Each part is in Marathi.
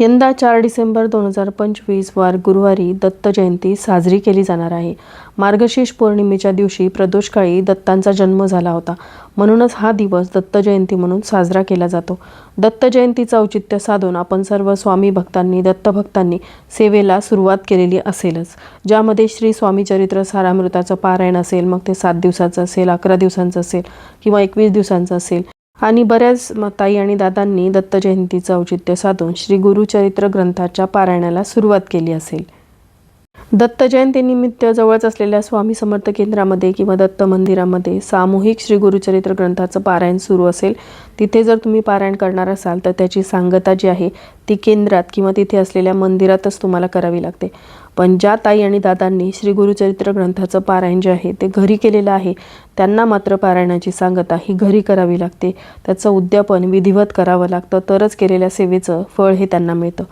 यंदा चार डिसेंबर दोन हजार पंचवीस वार गुरुवारी दत्त जयंती साजरी केली जाणार आहे. मार्गशीर्ष पौर्णिमेच्या दिवशी प्रदोषकाळी दत्तांचा जन्म झाला होता. म्हणूनच हा दिवस दत्त जयंती म्हणून साजरा केला जातो. दत्त जयंतीचं औचित्य साधून आपण सर्व स्वामी भक्तांनी दत्तभक्तांनी सेवेला सुरुवात केलेली असेलच. ज्यामध्ये श्री स्वामी चरित्र सारामृताचं पारायण असेल मग ते सात दिवसाचं असेल अकरा दिवसांचं असेल किंवा एकवीस दिवसांचं असेल आणि बऱ्याच ताई आणि दादांनी दत्त जयंतीचं औचित्य साधून श्री गुरुचरित्र ग्रंथाच्या पारायणाला सुरुवात केली असेल. दत्त जयंतीनिमित्त जवळच असलेल्या स्वामी समर्थ केंद्रामध्ये किंवा दत्त मंदिरामध्ये सामूहिक श्री गुरुचरित्र ग्रंथाचं पारायण सुरू असेल तिथे जर तुम्ही पारायण करणार असाल तर त्याची सांगता जी आहे ती केंद्रात किंवा तिथे असलेल्या मंदिरातच तुम्हाला करावी लागते. पण ज्या ताई आणि दादांनी श्री गुरुचरित्र ग्रंथाचं पारायण जे आहे ते घरी केलेलं आहे त्यांना मात्र पारायणाची सांगता ही घरी करावी लागते. त्याचं उद्यापन विधिवत करावं लागतं तरच केलेल्या सेवेचं फळ हे त्यांना मिळतं.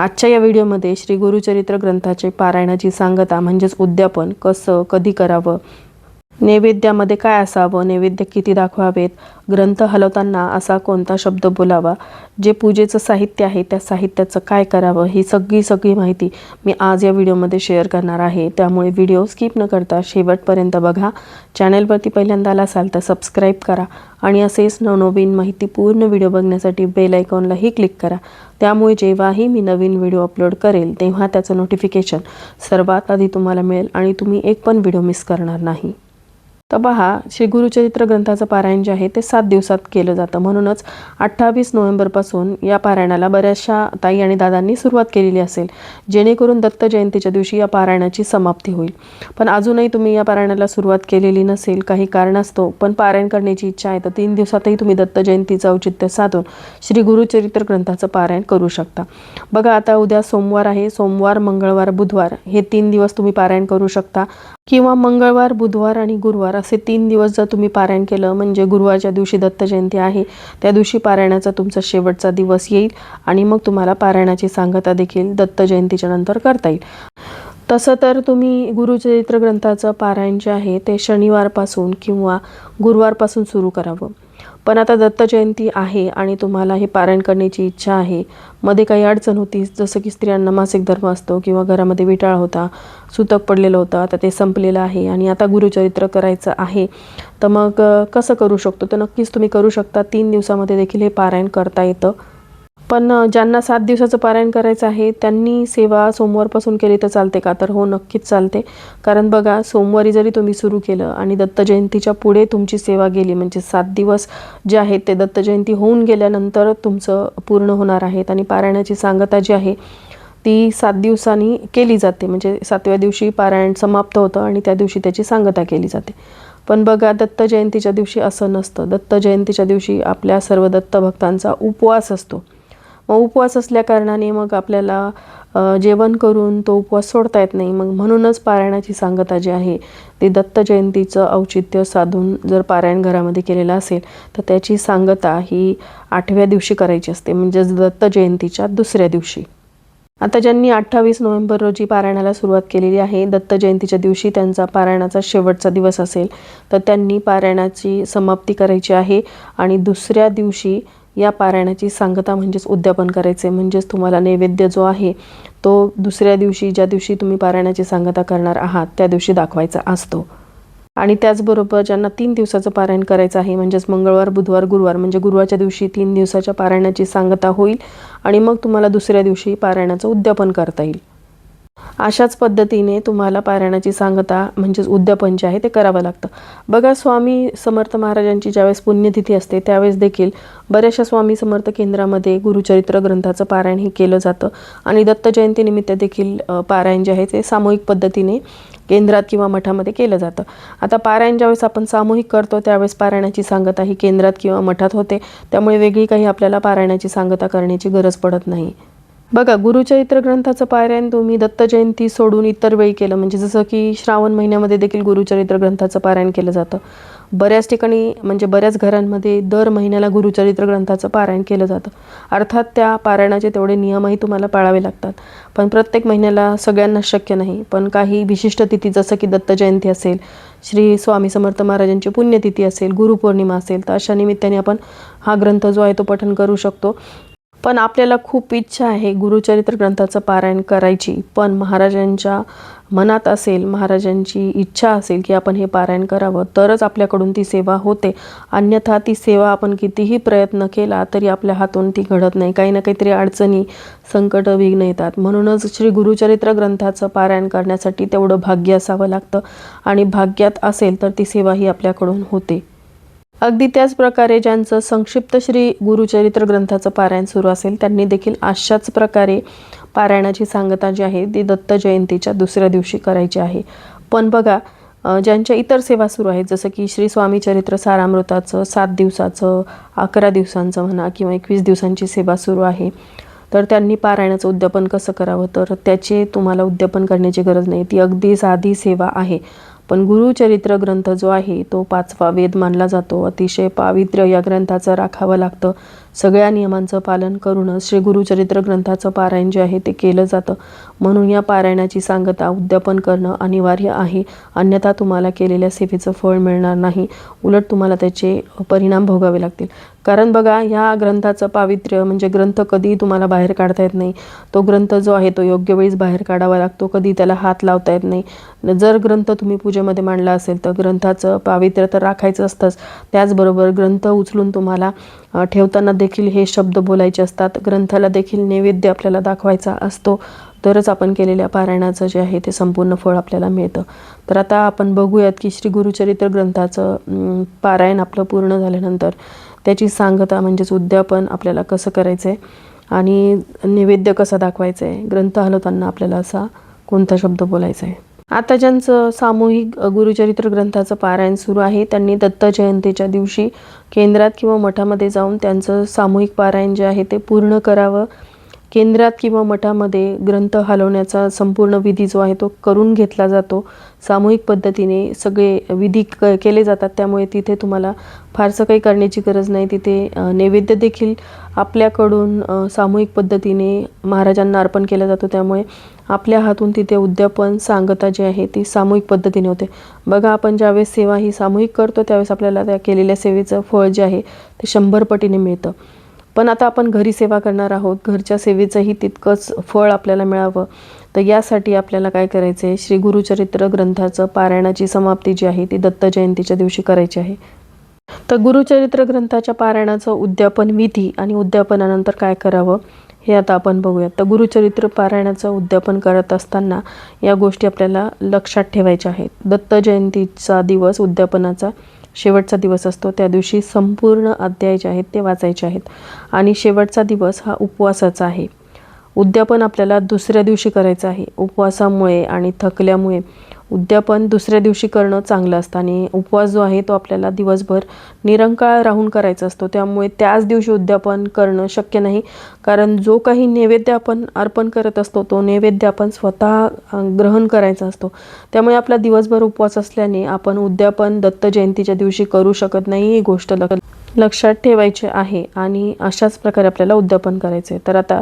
आजच्या या व्हिडिओमध्ये श्री गुरुचरित्र ग्रंथाचे पारायणाची सांगता म्हणजेच उद्यापन कसं कधी करावं नैवेद्यामध्ये काय असावं? नैवेद्य किती दाखवावेत? ग्रंथ हलवताना असा कोणता शब्द बोलावा? जे पूजेचं साहित्य आहे त्या साहित्याचं काय करावं? ही सगळी सगळी माहिती मी आज या व्हिडिओमध्ये शेअर करणार आहे. त्यामुळे व्हिडिओ स्किप न करता शेवटपर्यंत बघा. चॅनलवरती पहिल्यांदा आला असाल तर सबस्क्राईब करा आणि असेच नवनवीन माहिती पूर्ण व्हिडिओ बघण्यासाठी बेल आयकॉनलाही क्लिक करा. त्यामुळे जेव्हाही मी नवीन व्हिडिओ अपलोड करेल तेव्हा त्याचं नोटिफिकेशन सर्वात आधी तुम्हाला मिळेल आणि तुम्ही एक पण व्हिडिओ मिस करणार नाही. तर पहा श्री गुरुचरित्र ग्रंथाचं पारायण जे आहे ते सात दिवसात केलं जातं. म्हणूनच अठ्ठावीस नोव्हेंबरपासून या पारायणाला बऱ्याचशा ताई आणि दादांनी सुरुवात केलेली असेल जेणेकरून दत्त जयंतीच्या दिवशी या पारायणाची समाप्ती होईल. पण अजूनही तुम्ही या पारायणाला सुरुवात केलेली नसेल काही कारणास्तव पण पारायण करण्याची इच्छा आहे तर तीन दिवसातही तुम्ही दत्त जयंतीचं औचित्य साधून श्री गुरुचरित्र ग्रंथाचं पारायण करू शकता. बघा आता उद्या सोमवार आहे सोमवार मंगळवार बुधवार हे तीन दिवस तुम्ही पारायण करू शकता. किंवा मंगळवार बुधवार आणि गुरुवार असे तीन दिवस जर तुम्ही पारायण केलं म्हणजे गुरुवारच्या दिवशी दत्त जयंती आहे त्या दिवशी पारायणाचा तुमचा शेवटचा दिवस येईल आणि मग तुम्हाला पारायणाची सांगता देखील दत्त जयंतीच्या नंतर करता येईल. तसं तर तुम्ही गुरुचरित्र ग्रंथाचं पारायण जे आहे ते शनिवारपासून किंवा गुरुवारपासून सुरू करावं. पण आता दत्त जयंती आहे आणि तुम्हाला हे पारायण करण्याची इच्छा आहे. मध्ये काही अडचण होती जसं की स्त्रियांना मासिक धर्म असतो किंवा घरामध्ये विटाळ होता सुतक पडलेलं होतं आता ते संपलेलं आहे आणि आता गुरुचरित्र करायचं आहे. तर मग कसं करू शकतो? तर नक्कीच तुम्ही करू शकता. तीन दिवसामध्ये देखील हे पारायण करता येतं. पण ज्यांना सात दिवसाचं पारायण करायचं आहे त्यांनी सेवा सोमवारपासून केली तर चालते का? तर हो नक्कीच चालते. कारण बघा सोमवारी जरी तुम्ही सुरू केलं आणि दत्त जयंतीच्या पुढे तुमची सेवा गेली म्हणजे सात दिवस जे आहेत ते दत्त जयंती होऊन गेल्यानंतर तुमचं पूर्ण होणार आहेत आणि पारायणाची सांगता जी आहे ती सात दिवसांनी केली जाते. म्हणजे सातव्या दिवशी पारायण समाप्त होतं आणि त्या दिवशी त्याची सांगता केली जाते. पण बघा दत्त जयंतीच्या दिवशी असं नसतं. दत्त जयंतीच्या दिवशी आपल्या सर्व दत्त भक्तांचा उपवास असतो. उपवास असल्याकारणाने मग आपल्याला जेवण करून तो उपवास सोडता येत नाही. मग म्हणूनच पारायणाची सांगता जी आहे ती दत्त जयंतीचं औचित्य साधून जर पारायण घरामध्ये केलेलं असेल तर त्याची सांगता ही आठव्या दिवशी करायची असते. म्हणजेच दत्त जयंतीच्या दुसऱ्या दिवशी. आता ज्यांनी अठ्ठावीस नोव्हेंबर रोजी पारायणाला सुरुवात केलेली आहे दत्त जयंतीच्या दिवशी त्यांचा पारायणाचा शेवटचा दिवस असेल तर त्यांनी पारायणाची समाप्ती करायची आहे आणि दुसऱ्या दिवशी या पारायणाची सांगता म्हणजेच उद्यापन करायचे म्हणजेच तुम्हाला नैवेद्य जो आहे तो दुसऱ्या दिवशी ज्या दिवशी तुम्ही पारायणाची सांगता करणार आहात त्या दिवशी दाखवायचा असतो. आणि त्याचबरोबर ज्यांना तीन दिवसाचं पारायण करायचं आहे म्हणजेच मंगळवार बुधवार गुरुवार म्हणजे गुरुवारच्या दिवशी तीन दिवसाच्या पारायणाची सांगता होईल आणि मग तुम्हाला दुसऱ्या दिवशी पारायणाचं उद्यापन करता येईल. अशाच पद्धतीने तुम्हाला पारायणाची सांगता म्हणजेच उद्यापन जे आहे ते करावं लागतं. बघा स्वामी समर्थ महाराजांची ज्यावेळेस पुण्यतिथी असते त्यावेळेस देखील बऱ्याचशा स्वामी समर्थ केंद्रामध्ये गुरुचरित्र ग्रंथाचं पारायण हे केलं जातं. आणि दत्त जयंतीनिमित्त देखील पारायण जे आहे ते सामूहिक पद्धतीने केंद्रात किंवा मठामध्ये केलं जातं. आता पारायण ज्यावेळेस आपण सामूहिक करतो त्यावेळेस पारायणाची सांगता ही केंद्रात किंवा मठात होते. त्यामुळे वेगळी काही आपल्याला पारायणाची सांगता करण्याची गरज पडत नाही. बघा गुरुचरित्र ग्रंथाचं पारायण तुम्ही दत्त जयंती सोडून इतर वेळी केलं. म्हणजे जसं की श्रावण महिन्यामध्ये देखील गुरुचरित्र ग्रंथाचं पारायण केलं जातं. बऱ्याच ठिकाणी म्हणजे बऱ्याच घरांमध्ये दर महिन्याला गुरुचरित्र ग्रंथाचं पारायण केलं जातं. अर्थात त्या पारायणाचे तेवढे नियमही तुम्हाला पाळावे लागतात. पण प्रत्येक महिन्याला सगळ्यांना शक्य नाही. पण काही विशिष्ट तिथी जसं की दत्त जयंती असेल श्री स्वामी समर्थ महाराजांची पुण्यतिथी असेल गुरुपौर्णिमा असेल तर अशा निमित्ताने आपण हा ग्रंथ जो आहे तो पठन करू शकतो. पण आपल्याला खूप इच्छा आहे गुरुचरित्र ग्रंथाचं पारायण करायची. पण महाराजांच्या मनात असेल महाराजांची इच्छा असेल की आपण हे पारायण करावं तरच आपल्याकडून ती सेवा होते. अन्यथा ती सेवा आपण कितीही प्रयत्न केला तरी आपल्या हातून ती घडत नाही. काही ना काहीतरी अडचणी संकट विघ्न येतात. म्हणूनच श्री गुरुचरित्र ग्रंथाचं पारायण करण्यासाठी तेवढं भाग्य असावं लागतं. आणि भाग्यात असेल तर ती सेवा ही आपल्याकडून होते. अगदी त्याच प्रकारे ज्यांचं संक्षिप्त श्री गुरुचरित्र ग्रंथाचं पारायण सुरू असेल त्यांनी देखील अशाच प्रकारे पारायणाची सांगता जी आहे ती दत्त जयंतीच्या दुसऱ्या दिवशी करायची आहे. पण बघा ज्यांच्या इतर सेवा सुरू आहेत जसं की श्री स्वामी चरित्र सारामृताचं सात दिवसाचं अकरा दिवसांचं म्हणा किंवा एकवीस दिवसांची सेवा सुरू आहे तर त्यांनी पारायणाचं उद्यापन कसं करावं? तर त्याचे तुम्हाला उद्यापन करण्याची गरज नाही ती अगदी साधी सेवा आहे. पण गुरुचरित्र ग्रंथ जो आहे तो पाचवा वेद मानला जातो. अतिशय पावित्र्य या ग्रंथाचं राखावं लागतं. सगळ्या नियमांचं पालन करूनच श्री गुरुचरित्र ग्रंथाचं पारायण जे आहे ते केलं जातं. म्हणून या पारायणाची सांगता उद्यापन करणं अनिवार्य आहे. अन्यथा तुम्हाला केलेल्या सेवेचं फळ मिळणार नाही. उलट तुम्हाला त्याचे परिणाम भोगावे लागतील. कारण बघा ह्या ग्रंथाचं पावित्र्य म्हणजे ग्रंथ कधीही तुम्हाला बाहेर काढता येत नाही. तो ग्रंथ जो आहे तो योग्य वेळीच बाहेर काढावा लागतो. कधी त्याला हात लावता येत नाही. जर ग्रंथ तुम्ही पूजेमध्ये मांडला असेल तर ग्रंथाचं पावित्र्य तर राखायचं असतंच. त्याचबरोबर ग्रंथ उचलून तुम्हाला ठेवताना देखील हे शब्द बोलायचे असतात. ग्रंथाला देखील नैवेद्य आपल्याला दाखवायचा असतो. तरच आपण केलेल्या पारायणाचं जे आहे ते संपूर्ण फळ आपल्याला मिळतं. तर आता आपण बघूयात की श्री गुरुचरित्र ग्रंथाचं पारायण आपलं पूर्ण झाल्यानंतर. त्याची सांगता म्हणजेच उद्यापन आपल्याला कसं करायचं आहे आणि नैवेद्य कसा दाखवायचा आहे ग्रंथ हलवताना आपल्याला असा कोणता शब्द बोलायचा आहे आता ज्यांचं सामूहिक गुरुचरित्र ग्रंथाचं पारायण सुरू आहे त्यांनी दत्त जयंतीच्या दिवशी केंद्रात किंवा मठामध्ये जाऊन त्यांचं सामूहिक पारायण जे आहे ते पूर्ण करावं. केंद्रात किंवा मठामध्ये ग्रंथ हलवण्याचा संपूर्ण विधी जो आहे तो करून घेतला जातो. सामूहिक पद्धतीने सगळे विधी क केले जातात. त्यामुळे तिथे तुम्हाला फारसं काही करण्याची गरज नाही. तिथे नैवेद्य देखील आपल्याकडून सामूहिक पद्धतीने महाराजांना अर्पण केला जातो. त्यामुळे आपल्या हातून तिथे उद्यापन सांगता जी आहे ती सामूहिक पद्धतीने होते. बघा आपण ज्यावेळेस सेवा ही सामूहिक करतो त्यावेळेस आपल्याला त्या केलेल्या सेवेचं फळ जे आहे ते शंभर पटीने मिळतं. पण आता आपण घरी सेवा करणार आहोत घरच्या सेवेचंही तितकंच फळ आपल्याला मिळावं. तर यासाठी आपल्याला काय करायचं आहे श्री गुरुचरित्र ग्रंथाचं पारायणाची समाप्ती जी आहे ती दत्त जयंतीच्या दिवशी करायची आहे. तर गुरुचरित्र ग्रंथाच्या पारायणाचं उद्यापन विधी आणि उद्यापनानंतर काय करावं हे आता आपण बघूयात. तर गुरुचरित्र पारायणाचं उद्यापन करत असताना या गोष्टी आपल्याला लक्षात ठेवायच्या आहेत. दत्त जयंतीचा दिवस उद्यापनाचा शेवटचा दिवस असतो त्या दिवशी संपूर्ण अध्याय जे आहेत ते वाचायचे आहेत. आणि शेवटचा दिवस हा उपवासाचा आहे. उद्यापन आपल्याला दुसऱ्या दिवशी करायचं आहे. उपवासामुळे आणि थकल्यामुळे उद्यापन दुसऱ्या दिवशी करणं चांगलं असतं आणि उपवास जो आहे तो आपल्याला दिवसभर निरंकाळ राहून करायचा असतो. त्यामुळे त्याच दिवशी उद्यापन करणं शक्य नाही. कारण जो काही नैवेद्य आपण अर्पण करत असतो तो नैवेद्य आपण स्वतः ग्रहण करायचा असतो. त्यामुळे आपला दिवसभर उपवास असल्याने आपण उद्यापन दत्त जयंतीच्या दिवशी करू शकत नाही ही गोष्ट लक्षात ठेवायची आहे आणि अशाच प्रकारे आपल्याला उद्यापन करायचं आहे तर आता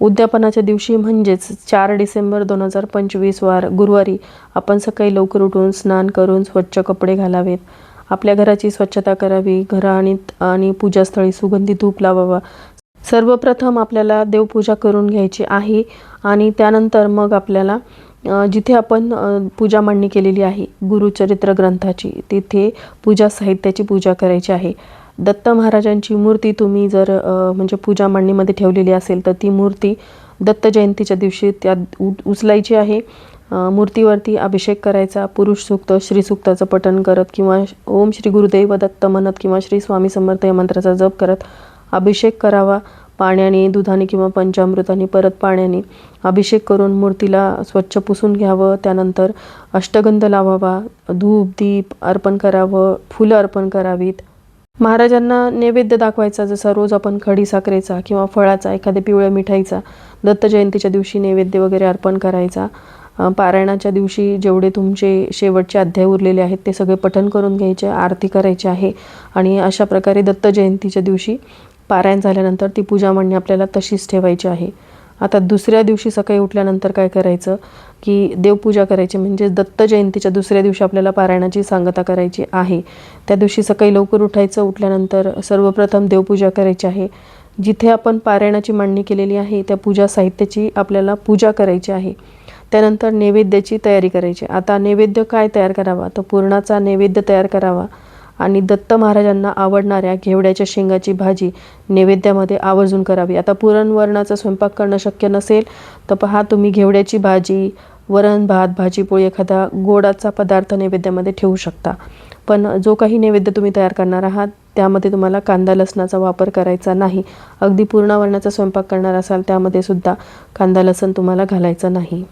उद्यापनाच्या दिवशी म्हणजेच चार डिसेंबर दोन हजार पंचवीस वार गुरुवारी आपण सकाळी लवकर उठून स्नान करून स्वच्छ कपडे घालावेत. आपल्या घराची स्वच्छता करावी घराणीत आणि आणि पूजास्थळी सुगंधी धूप लावावा. सर्वप्रथम आपल्याला देवपूजा करून घ्यायची आहे आणि त्यानंतर मग आपल्याला जिथे आपण पूजा मांडणी केलेली आहे गुरुचरित्र ग्रंथाची तिथे पूजा साहित्याची पूजा करायची आहे. दत्त महाराजांची मूर्ती तुम्ही जर म्हणजे पूजा मांडणीमध्ये ठेवलेली असेल तर ती मूर्ती दत्त जयंतीच्या दिवशी त्यात उ उचलायची आहे. मूर्तीवरती अभिषेक करायचा पुरुष सूक्त श्री सूक्ताचं पठण करत किंवा ओम श्री गुरुदेव दत्त म्हणत किंवा श्री स्वामी समर्थ या मंत्राचा जप करत अभिषेक करावा. पाण्याने दुधाने किंवा पंचामृताने परत पाण्याने अभिषेक करून मूर्तीला स्वच्छ पुसून घ्यावं. त्यानंतर अष्टगंध लावावा धूप दीप अर्पण करावं फुलं अर्पण करावीत. महाराजांना नैवेद्य दाखवायचा जसा रोज आपण खडी साखरेचा किंवा फळाचा एखाद्या पिवळ्या मिठाईचा दत्त जयंतीच्या दिवशी नैवेद्य वगैरे अर्पण करायचा. पारायणाच्या दिवशी जेवढे तुमचे शेवटचे अध्याय उरलेले आहेत ते सगळे पठण करून घ्यायचे आरती करायची आहे. आणि अशा प्रकारे दत्त जयंतीच्या दिवशी पारायण झाल्यानंतर ती पूजा म्हणणे आपल्याला तशीच ठेवायची आहे. आता दुसऱ्या दिवशी सकाळी उठल्यानंतर काय करायचं? की देवपूजा करायची म्हणजे दत्त जयंतीच्या दुसऱ्या दिवशी आपल्याला पारायणाची सांगता करायची आहे. त्या दिवशी सकाळी लवकर उठायचं उठल्यानंतर सर्वप्रथम देवपूजा करायची आहे. जिथे आपण पारायणाची मांडणी केलेली आहे त्या पूजा साहित्याची आपल्याला पूजा करायची आहे. त्यानंतर नैवेद्याची तयारी करायची. आता नैवेद्य काय तयार करावा? तर पुरणाचा नैवेद्य तयार करावा. आणि दत्त महाराजांना आवडणाऱ्या घेवड्याच्या शेंगाची भाजी नैवेद्यामध्ये आवर्जून करावी. आता पुरणवरणाचा स्वयंपाक करणं शक्य नसेल तर पहा तुम्ही घेवड्याची भाजी वरण भात भाजीपोळी एखादा गोडाचा पदार्थ नैवेद्यामध्ये ठेवू शकता. पण जो काही नैवेद्य तुम्ही तयार करणार आहात त्यामध्ये तुम्हाला कांदा लसणाचा वापर करायचा नाही. अगदी पूर्णावरणाचा स्वयंपाक करणार असाल त्यामध्ये सुद्धा कांदा लसण तुम्हाला घालायचं नाही.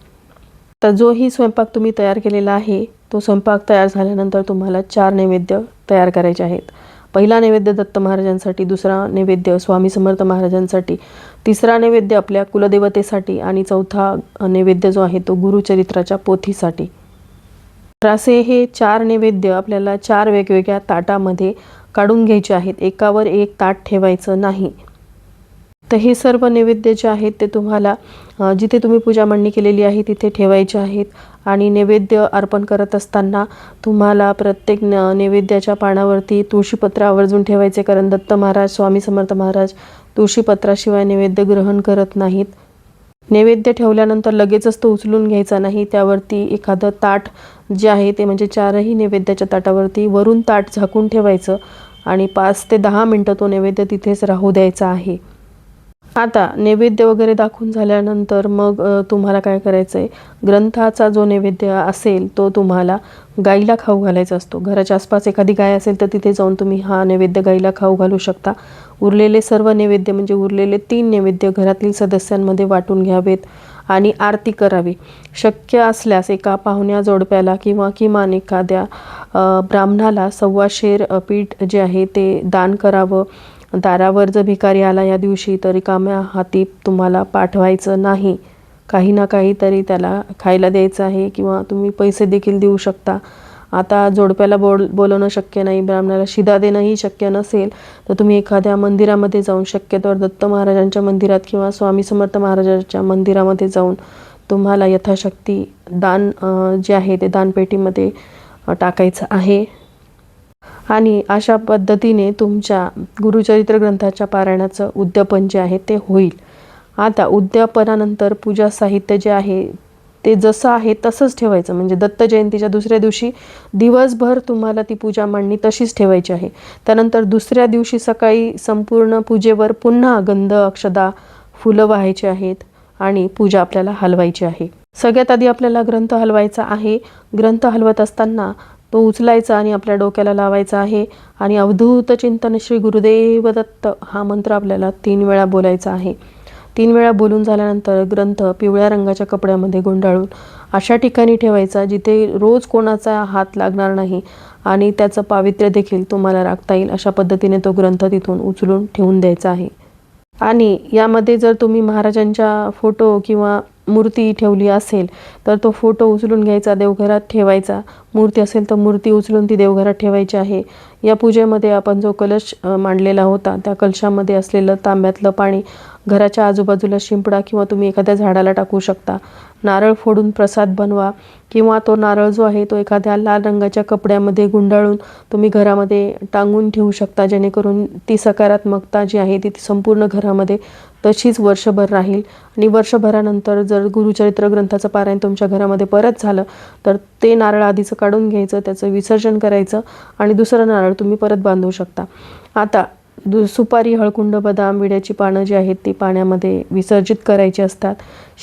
तर जोही स्वयंपाक तुम्ही तयार केलेला आहे तो स्वयंपाक तयार झाल्यानंतर तुम्हाला चार नैवेद्य तयार करायचे आहेत. पहिला नैवेद्य दत्त महाराजांसाठी दुसरा नैवेद्य स्वामी समर्थ महाराजांसाठी तिसरा नैवेद्य आपल्या कुलदेवतेसाठी आणि चौथा नैवेद्य जो आहे तो गुरुचरित्राच्या पोथीसाठी. तर असे हे चार नैवेद्य आपल्याला चार वेगवेगळ्या ताटामध्ये काढून घ्यायचे आहेत. एकावर एक ताट ठेवायचं नाही. तर हे सर्व नैवेद्य जे आहेत ते तुम्हाला जिथे तुम्ही पूजा मांडणी केलेली आहे तिथे ठेवायचे आहेत. आणि नैवेद्य अर्पण करत असताना तुम्हाला प्रत्येक न नैवेद्याच्या पानावरती तुळशीपत्र आवर्जून ठेवायचे कारण दत्त महाराज स्वामी समर्थ महाराज तुळशीपत्राशिवाय नैवेद्य ग्रहण करत नाहीत. नैवेद्य ठेवल्यानंतर लगेचच तो उचलून घ्यायचा नाही. त्यावरती एखादं ताट जे आहे ते म्हणजे चारही नैवेद्याच्या ताटावरती वरून ताट झाकून ठेवायचं आणि पाच ते दहा मिनटं तो नैवेद्य तिथेच राहू द्यायचा आहे. आता नैवेद्य वगैरे दाखवून झाल्यानंतर मग तुम्हाला काय करायचं आहे ग्रंथाचा जो नैवेद्य असेल तो तुम्हाला गाईला खाऊ घालायचा असतो. घराच्या आसपास एखादी गाय असेल तर तिथे जाऊन तुम्ही हा नैवेद्य गाईला खाऊ घालू शकता. उरलेले सर्व नैवेद्य म्हणजे उरलेले तीन नैवेद्य घरातील सदस्यांमध्ये वाटून घ्यावेत आणि आरती करावी. शक्य असल्यास एका पाहुण्या जोडप्याला किंवा किमान एखाद्या ब्राह्मणाला सव्वाशेर शेर पीठ जे आहे ते दान करावं. दारावर जर भिकारी आला या दिवशी तर रिकाम्या हाती तुम्हाला पाठवायचं नाही. काही ना काहीतरी त्याला खायला द्यायचं आहे किंवा तुम्ही पैसे देखील देऊ शकता. आता जोडप्याला बोल बोलवणं शक्य नाही ब्राह्मणाला शिदा देणंही शक्य नसेल तर तुम्ही एखाद्या मंदिरामध्ये जाऊन शक्यतोवर दत्त महाराजांच्या मंदिरात किंवा स्वामी समर्थ महाराजांच्या मंदिरामध्ये जाऊन तुम्हाला यथाशक्ती दान जे आहे ते दानपेटीमध्ये टाकायचं आहे. आणि अशा पद्धतीने तुमच्या गुरुचरित्र ग्रंथाच्या पारायणाचं उद्यापन जे आहे ते होईल. आता उद्यापनानंतर पूजा साहित्य जे आहे ते जसं आहे तसंच ठेवायचं. म्हणजे दत्त जयंतीच्या दुसऱ्या दिवशी दिवसभर तुम्हाला ती पूजा मांडणी तशीच ठेवायची आहे. त्यानंतर दुसऱ्या दिवशी सकाळी संपूर्ण पूजेवर पुन्हा गंध अक्षदा फुलं व्हायची आहेत आणि पूजा आपल्याला हलवायची आहे. सगळ्यात आधी आपल्याला ग्रंथ हलवायचा आहे. ग्रंथ हलवत असताना तो उचलायचा आणि आपल्या डोक्याला लावायचा आहे. आणि अवधूत चिंतन श्री गुरुदेव दत्त हा मंत्र आपल्याला तीन वेळा बोलायचा आहे. तीन वेळा बोलून झाल्यानंतर ग्रंथ पिवळ्या रंगाच्या कपड्यामध्ये गुंडाळून अशा ठिकाणी ठेवायचा जिथे रोज कोणाचा हात लागणार नाही आणि त्याचं पावित्र्य देखील तुम्हाला राखता येईल अशा पद्धतीने तो ग्रंथ तिथून उचलून ठेवून द्यायचा आहे. आणि यामध्ये जर तुम्ही महाराजांच्या फोटो किंवा मूर्ती ठेवली असेल तर तो फोटो उचलून घ्यायचा देवघरात ठेवायचा. मूर्ती असेल तर मूर्ती उचलून ती देवघरात ठेवायची आहे. या पूजेमध्ये आपण जो कलश मांडलेला होता त्या कलशामध्ये असलेलं तांब्यातलं पाणी घराच्या आजूबाजूला शिंपडा किंवा तुम्ही एखाद्या झाडाला टाकू शकता. नारळ फोडून प्रसाद बनवा किंवा तो नारळ जो आहे तो एखाद्या लाल रंगाच्या कपड्यामध्ये गुंडाळून तुम्ही घरामध्ये टांगून ठेवू शकता जेणेकरून ती सकारात्मकता जी आहे ती संपूर्ण घरामध्ये तशीच वर्षभर राहील. आणि वर्षभरानंतर जर गुरुचरित्र ग्रंथाचं पारायण तुमच्या घरामध्ये परत झालं तर ते नारळ आधीचं काढून घ्यायचं त्याचं विसर्जन करायचं आणि दुसरं नारळ तुम्ही परत बांधू शकता. आता दु सुपारी हळकुंड बदाम विड्याची पानं जी आहेत ती पाण्यामध्ये विसर्जित करायची असतात.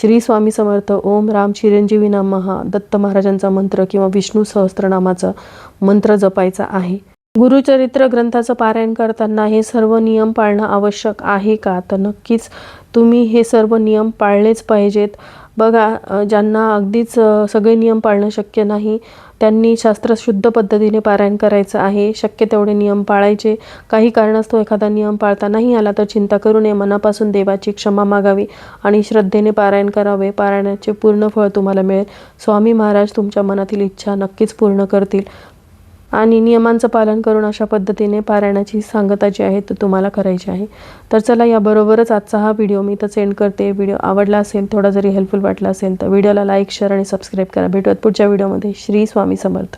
श्री स्वामी समर्थ ओम राम चिरंजीवी नमः दत्त महाराजांचा मंत्र किंवा विष्णू सहस्त्रनामाचा मंत्र जपायचा आहे. गुरुचरित्र ग्रंथाचं पारायण करताना हे सर्व नियम पाळणं आवश्यक आहे का? तर नक्कीच तुम्ही हे सर्व नियम पाळलेच पाहिजेत. बघा ज्यांना अगदीच सगळे नियम पाळणं शक्य नाही त्यांनी शास्त्रशुद्ध पद्धतीने पारायण करायचं आहे. शक्य तेवढे नियम पाळायचे. काही कारणास्तव एखादा नियम पाळता नाही आला तर चिंता करू नये. मनापासून देवाची क्षमा मागावी आणि श्रद्धेने पारायण करावे. पारायणाचे पूर्ण फळ तुम्हाला मिळेल. स्वामी महाराज तुमच्या मनातील इच्छा नक्कीच पूर्ण करतील. आणि नियमांचं पालन करून अशा पद्धतीने पारायणाची सांगता जी आहे ती तुम्हाला करायची आहे. तर चला याबरोबरच आजचा हा व्हिडिओ मी तर सेंड करते. व्हिडिओ आवडला असेल थोडा जरी हेल्पफुल वाटला असेल तर व्हिडिओला लाईक शेअर आणि सबस्क्राईब करा. भेटूयात पुढच्या व्हिडिओमध्ये श्री स्वामी समर्थ.